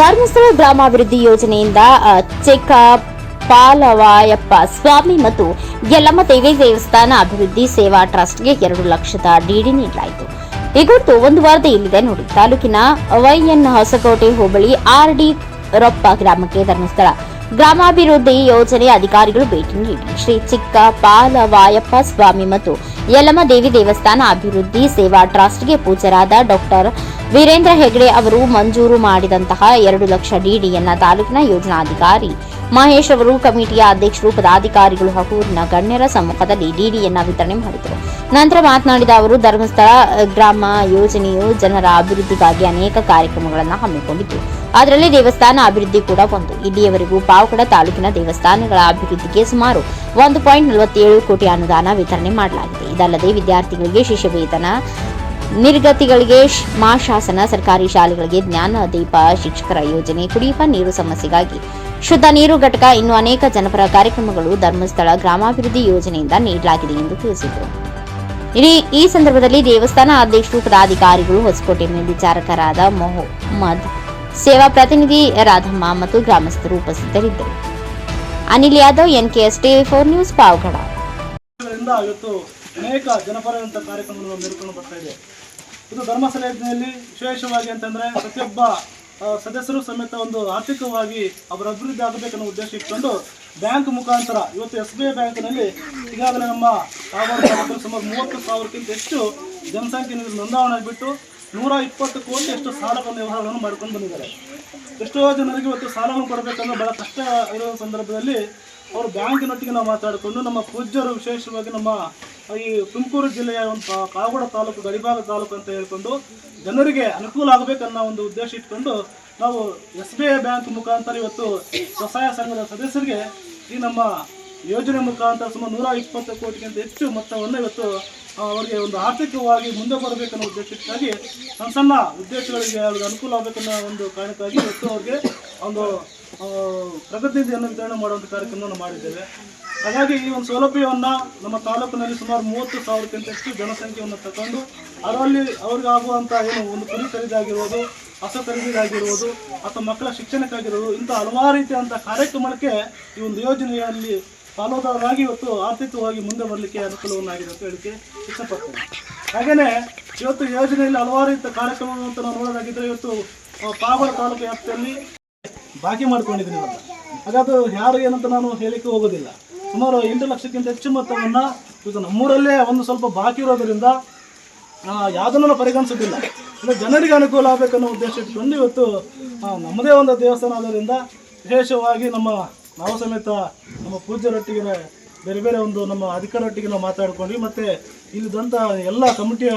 ಧರ್ಮಸ್ಥಳ ಗ್ರಾಮಾಭಿವೃದ್ಧಿ ಯೋಜನೆಯಿಂದ ಚಿಕ್ಕ ಪಾಲವಾಯಪ್ಪ ಸ್ವಾಮಿ ಮತ್ತು ಯಲ್ಲಮ್ಮ ದೇವಿ ದೇವಸ್ಥಾನ ಅಭಿವೃದ್ಧಿ ಸೇವಾ ಟ್ರಸ್ಟ್ಗೆ ಎರಡು ಲಕ್ಷದ ಡಿಡಿ ನೀಡಲಾಯಿತು. ಈ ಕುರಿತು ಒಂದು ವಾರದ ಇಲ್ಲಿದೆ ನೋಡಿ. ತಾಲೂಕಿನ ವೈಎನ್ ಹೊಸಕೋಟೆ ಹೋಬಳಿ ಆರ್ಡಿ ರೊಪ್ಪ ಗ್ರಾಮಕ್ಕೆ ಧರ್ಮಸ್ಥಳ. ಗ್ರಾಮಾಭಿವೃದ್ಧಿ ಯೋಜನೆ ಅಧಿಕಾರಿಗಳು ಭೇಟಿ ನೀಡಿ. ಶ್ರೀ ಚಿಕ್ಕ, ಪಾಲವಾಯಪ್ಪ ಸ್ವಾಮಿ ಮತ್ತು ಯಲ್ಲಮ್ಮ ದೇವಿ ದೇವಸ್ಥಾನ ಅಭಿವೃದ್ಧಿ ಸೇವಾ ಟ್ರಸ್ಟ್ಗೆ ಪೂಜರಾದ ಡಾಕ್ಟರ್ ವೀರೇಂದ್ರ ಹೆಗ್ಡೆ ಅವರು ಮಂಜೂರು ಮಾಡಿದಂತಹ ಎರಡು ಲಕ್ಷ ಡಿಡಿಯನ್ನ ತಾಲೂಕಿನ ಯೋಜನಾಧಿಕಾರಿ ಮಹೇಶ್ ಅವರು ಕಮಿಟಿಯ ಅಧ್ಯಕ್ಷರು, ಪದಾಧಿಕಾರಿಗಳು ಹಾಗೂ ಊರಿನ ಗಣ್ಯರ ಸಮ್ಮುಖದಲ್ಲಿ ಡಿಡಿಯನ್ನ ವಿತರಣೆ ಮಾಡಿದರು. ನಂತರ ಮಾತನಾಡಿದ ಅವರು, ಧರ್ಮಸ್ಥಳ ಗ್ರಾಮ ಯೋಜನೆಯು ಜನರ ಅಭಿವೃದ್ಧಿಗಾಗಿ ಅನೇಕ ಕಾರ್ಯಕ್ರಮಗಳನ್ನು ಹಮ್ಮಿಕೊಂಡಿದ್ದು ಅದರಲ್ಲಿ ದೇವಸ್ಥಾನ ಅಭಿವೃದ್ಧಿ ಕೂಡ ಒಂದು ಇಲ್ಲಿಯವರೆಗೂ ಪಾವಗಡ ತಾಲೂಕಿನ ದೇವಸ್ಥಾನಗಳ ಅಭಿವೃದ್ಧಿಗೆ ಸುಮಾರು ಒಂದು ಪಾಯಿಂಟ್ ನಲವತ್ತೇಳು ಕೋಟಿ ಅನುದಾನ ವಿತರಣೆ ಮಾಡಲಾಗಿದೆ. ಇದಲ್ಲದೆ ವಿದ್ಯಾರ್ಥಿಗಳಿಗೆ ಶಿಷ್ಯ ವೇತನ ನಿರ್ಗತಿಗಳಿಗೆ ಮಾ ಶಾಸನ, ಸರ್ಕಾರಿ ಶಾಲೆಗಳಿಗೆ ಜ್ಞಾನ, ದೀಪ, ಶಿಕ್ಷಕರ ಯೋಜನೆ, ಕುಡಿಯುವ ನೀರು ಸಮಸ್ಯೆಗಾಗಿ ಶುದ್ಧ ನೀರು ಘಟಕ ಇನ್ನು ಅನೇಕ ಜನಪರ ಕಾರ್ಯಕ್ರಮಗಳು ಧರ್ಮಸ್ಥಳ ಗ್ರಾಮಾಭಿವೃದ್ಧಿ ಯೋಜನೆಯಿಂದ ನೀಡಲಾಗಿದೆ ಎಂದು ತಿಳಿಸಿದರು. ಈ ಸಂದರ್ಭದಲ್ಲಿ ದೇವಸ್ಥಾನ ಅಧ್ಯಕ್ಷರು, ಪದಾಧಿಕಾರಿಗಳು, ಹೊಸಕೋಟೆ ಮೇಲ್ವಿಚಾರಕರಾದ ಮೊಹಮ್ಮದ್, ಸೇವಾ ಪ್ರತಿನಿಧಿ ರಾಧಮ್ಮ ಮತ್ತು ಗ್ರಾಮಸ್ಥರು ಉಪಸ್ಥಿತರಿದ್ದರು. Anil Yadav NKS TV four news, Pavagada. ಅನೇಕ ಜನಪರದಂಥ ಕಾರ್ಯಕ್ರಮಗಳು ಮೇಲ್ಕೊಂಡು ಬರ್ತಾ ಇದೆ. ಇದು ಧರ್ಮಸ್ಥಳ ಯೋಜನೆಯಲ್ಲಿ ವಿಶೇಷವಾಗಿ ಅಂತಂದ್ರೆ ಪ್ರತಿಯೊಬ್ಬ ಸದಸ್ಯರು ಸಮೇತ ಒಂದು ಆರ್ಥಿಕವಾಗಿ ಅವರ ಅಭಿವೃದ್ಧಿ ಆಗಬೇಕನ್ನೋ ಉದ್ದೇಶ ಇಟ್ಕೊಂಡು ಬ್ಯಾಂಕ್ ಮುಖಾಂತರ ಇವತ್ತು ಎಸ್ ಬಿ ಐ ಬ್ಯಾಂಕ್ನಲ್ಲಿ ಈಗಾಗಲೇ ನಮ್ಮ ಸುಮಾರು ಮೂವತ್ತು ಸಾವಿರಕ್ಕಿಂತ ಹೆಚ್ಚು ಜನಸಂಖ್ಯೆ ನೋಂದಾವಣೆ ಆಗಿಬಿಟ್ಟು ನೂರ ಇಪ್ಪತ್ತು ಕೋಟಿ ಅಷ್ಟು ಸಾಲವನ್ನು ವ್ಯವಹಾರಗಳನ್ನು ಮಾಡ್ಕೊಂಡು ಬಂದಿದ್ದಾರೆ. ಎಷ್ಟೋ ಜನರಿಗೆ ಇವತ್ತು ಸಾಲವನ್ನು ಕೊಡಬೇಕಂದ್ರೆ ಬಹಳ ಕಷ್ಟ ಇರೋ ಸಂದರ್ಭದಲ್ಲಿ ಅವರು ಬ್ಯಾಂಕಿನೊಟ್ಟಿಗೆ ನಾವು ಮಾತಾಡಿಕೊಂಡು ನಮ್ಮ ಪೂಜ್ಯರು ವಿಶೇಷವಾಗಿ ನಮ್ಮ ಈ ತುಮಕೂರು ಜಿಲ್ಲೆಯ ಒಂದು ಕಾಗೋಡ ತಾಲೂಕು, ಗಡಿಭಾಗ ತಾಲೂಕು ಅಂತ ಹೇಳ್ಕೊಂಡು ಜನರಿಗೆ ಅನುಕೂಲ ಆಗಬೇಕನ್ನೋ ಒಂದು ಉದ್ದೇಶ ಇಟ್ಕೊಂಡು ನಾವು ಎಸ್ ಬಿ ಐ ಬ್ಯಾಂಕ್ ಮುಖಾಂತರ ಇವತ್ತು ಸ್ವಸಹಾಯ ಸಂಘದ ಸದಸ್ಯರಿಗೆ ಈ ನಮ್ಮ ಯೋಜನೆ ಮುಖಾಂತರ ಸುಮಾರು ನೂರ ಇಪ್ಪತ್ತು ಕೋಟಿಗಿಂತ ಹೆಚ್ಚು ಮೊತ್ತವನ್ನು ಇವತ್ತು ಅವರಿಗೆ ಒಂದು ಆರ್ಥಿಕವಾಗಿ ಮುಂದೆ ಬರಬೇಕನ್ನೋ ಉದ್ದೇಶಕ್ಕಾಗಿ ಸಣ್ಣ ಸಣ್ಣ ಉದ್ದೇಶಗಳಿಗೆ ಅವ್ರಿಗೆ ಅನುಕೂಲ ಆಗಬೇಕನ್ನೋ ಒಂದು ಕಾರಣಕ್ಕಾಗಿ ಇವತ್ತು ಅವ್ರಿಗೆ ಒಂದು ಪ್ರಗತಿ ನಿಧಿಯನ್ನು ವಿತರಣೆ ಮಾಡುವಂಥ ಕಾರ್ಯಕ್ರಮವನ್ನು ಮಾಡಿದ್ದೇವೆ. ಹಾಗಾಗಿ ಈ ಒಂದು ಸೌಲಭ್ಯವನ್ನು ನಮ್ಮ ತಾಲೂಕಿನಲ್ಲಿ ಸುಮಾರು ಮೂವತ್ತು ಸಾವಿರಕ್ಕಿಂತ ಹೆಚ್ಚು ಜನಸಂಖ್ಯೆಯನ್ನು ತಗೊಂಡು ಅದರಲ್ಲಿ ಅವ್ರಿಗಾಗುವಂಥ ಏನು ಒಂದು ಕುರಿ ಖರೀದಾಗಿರ್ಬೋದು ಹಸ ಖರೀದಿಗಾಗಿರ್ಬೋದು ಅಥವಾ ಮಕ್ಕಳ ಶಿಕ್ಷಣಕ್ಕಾಗಿರ್ಬೋದು ಇಂಥ ಹಲವಾರು ರೀತಿಯಾದಂಥ ಕಾರ್ಯಕ್ರಮಕ್ಕೆ ಈ ಒಂದು ಯೋಜನೆಯಲ್ಲಿ ಪಾಲುದಾರರಾಗಿ ಇವತ್ತು ಆರ್ಥಿಕವಾಗಿ ಮುಂದೆ ಬರಲಿಕ್ಕೆ ಅನುಕೂಲವನ್ನಾಗಿದೆ ಅಂತ ಹೇಳಿಕೆ ಇಷ್ಟಪಡ್ತೇನೆ. ಹಾಗೆಯೇ ಇವತ್ತು ಯೋಜನೆಯಲ್ಲಿ ಹಲವಾರು ರೀತಿಯ ಕಾರ್ಯಕ್ರಮಗಳು ಅಂತ ನಾವು ನೋಡೋದಾಗಿದ್ದರೆ ಇವತ್ತು ಪಾವಗಡ ತಾಲೂಕು ವ್ಯಾಪ್ತಿಯಲ್ಲಿ ಬಾಕಿ ಮಾಡ್ಕೊಂಡಿದ್ದೀನಿ ಇವತ್ತು ಹಾಗಾದ್ರೆ ಯಾರು ಏನಂತ ನಾನು ಹೇಳಿಕೆ ಹೋಗೋದಿಲ್ಲ. ಸುಮಾರು ಎಂಟು ಲಕ್ಷಕ್ಕಿಂತ ಹೆಚ್ಚು ಮೊತ್ತವನ್ನು ಇವತ್ತು ನಮ್ಮೂರಲ್ಲೇ ಒಂದು ಸ್ವಲ್ಪ ಬಾಕಿ ಇರೋದರಿಂದ ಯಾವುದನ್ನು ಪರಿಗಣಿಸೋದಿಲ್ಲ. ಅಂದರೆ ಜನರಿಗೆ ಅನುಕೂಲ ಆಗಬೇಕನ್ನೋ ಉದ್ದೇಶ ಇಟ್ಕೊಂಡು ಇವತ್ತು ನಮ್ಮದೇ ಒಂದು ದೇವಸ್ಥಾನ ಆದ್ದರಿಂದ ವಿಶೇಷವಾಗಿ ನಮ್ಮ ನಾವು ಸಮೇತ ನಮ್ಮ ಪೂಜ್ಯರೊಟ್ಟಿಗೆ ಬೇರೆ ಬೇರೆ ಒಂದು ನಮ್ಮ ಅಧಿಕಾರೊಟ್ಟಿಗೆ ನಾವು ಮಾತಾಡ್ಕೊಂಡ್ವಿ. ಮತ್ತು ಇಲ್ಲಿದ್ದಂಥ ಎಲ್ಲ ಕಮಿಟಿಯ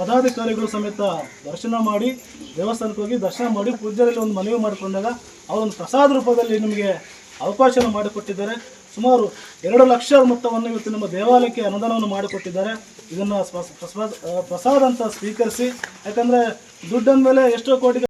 ಪದಾಧಿಕಾರಿಗಳು ಸಮೇತ ದರ್ಶನ ಮಾಡಿ, ದೇವಸ್ಥಾನಕ್ಕೆ ಹೋಗಿ ದರ್ಶನ ಮಾಡಿ, ಪೂಜ್ಯರಲ್ಲಿ ಒಂದು ಮನವಿ ಮಾಡಿಕೊಂಡಾಗ ಅವರೊಂದು ಪ್ರಸಾದ ರೂಪದಲ್ಲಿ ನಿಮಗೆ ಅವಕಾಶ ಮಾಡಿಕೊಟ್ಟಿದ್ದಾರೆ. ಸುಮಾರು ಎರಡು ಲಕ್ಷ ಮೊತ್ತವನ್ನು ಇವತ್ತು ನಮ್ಮ ದೇವಾಲಯಕ್ಕೆ ಅನುದಾನವನ್ನು ಮಾಡಿಕೊಟ್ಟಿದ್ದಾರೆ. ಇದನ್ನು ಪ್ರಸಾದ ಅಂತ ಸ್ವೀಕರಿಸಿ. ಯಾಕಂದರೆ ದುಡ್ಡಂದ ಮೇಲೆ ಎಷ್ಟೋ ಕೋಟಿ